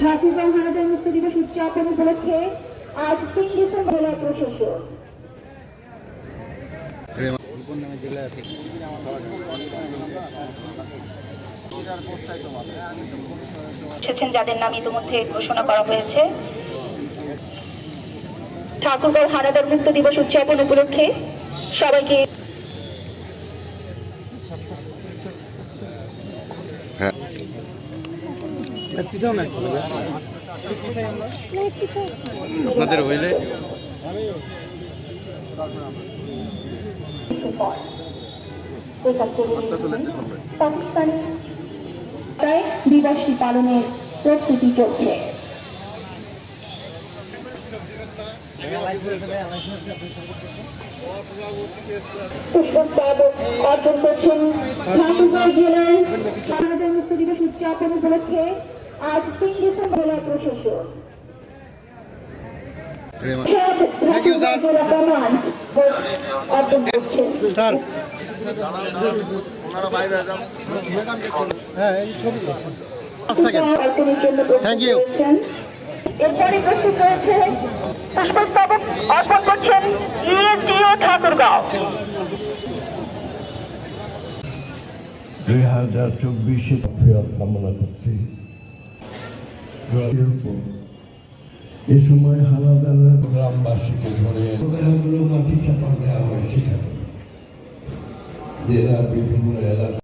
ঠাকুরগাঁও হানাদার মুক্ত দিবস উদযাপন উপলক্ষে আজ তিন ডিসেম্বর জেলা এসেছেন যাদের নাম ইতিমধ্যে ঘোষণা করা হয়েছে। ঠাকুরগাঁও হানাদার মুক্ত দিবস উদযাপন উপলক্ষে সবাইকে আপনাদের হইলে? দিবসটি পালনের প্রস্তুতি চলছে। অর্পণ করছেন ঠাকুরগাঁও জেলার দিবস উদযাপন উপলক্ষে আজ তিন ডিসেম্বর জেলা Thank you, sir. এরপরে রয়েছে পুষ্পস্তবক অর্পণ করছেন ইএসডিও ঠাকুরগাঁও। দুই হাজার চব্বিশে কামনা করছি। এ সময় হালাদার গ্রামবাসীকে ধরে মাটি চাপা দেওয়া হয় সেখানে জেলার বিভিন্ন এলাকা